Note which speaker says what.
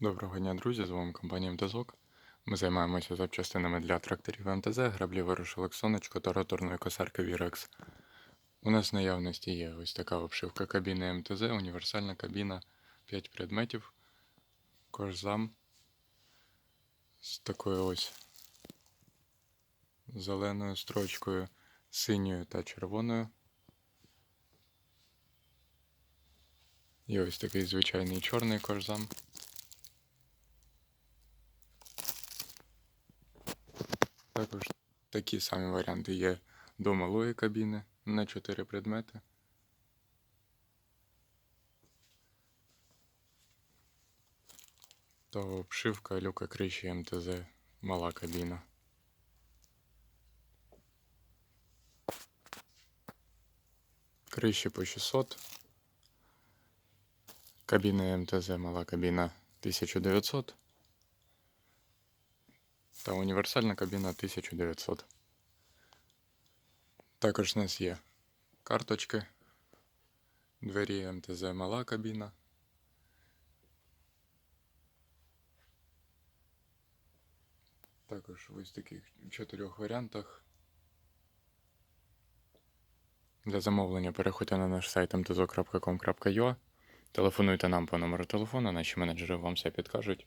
Speaker 1: Доброго дня, друзі! З вами компанія МТЗОК. Ми займаємося запчастинами для тракторів МТЗ, граблі вирушилок сонечко та роторної косарки Virex. У нас в наявності є ось така обшивка кабіни МТЗ, універсальна кабіна 5 предметів, кожзам з такою ось зеленою строчкою, синьою та червоною. І ось такий звичайний чорний кожзам. Також такі самі варіанти є до малої кабіни на 4 предмети. Та обшивка люка криші МТЗ мала кабіна. Криші по 600. Кабіна МТЗ мала кабіна 1900 та універсальна кабіна 1900. Також у нас є карточки, двері МТЗ мала кабіна. Також в ось таких чотирьох варіантах. Для замовлення переходьте на наш сайт mtzo.com.ua Телефонуйте нам по номеру телефону, наші менеджери вам все підкажуть.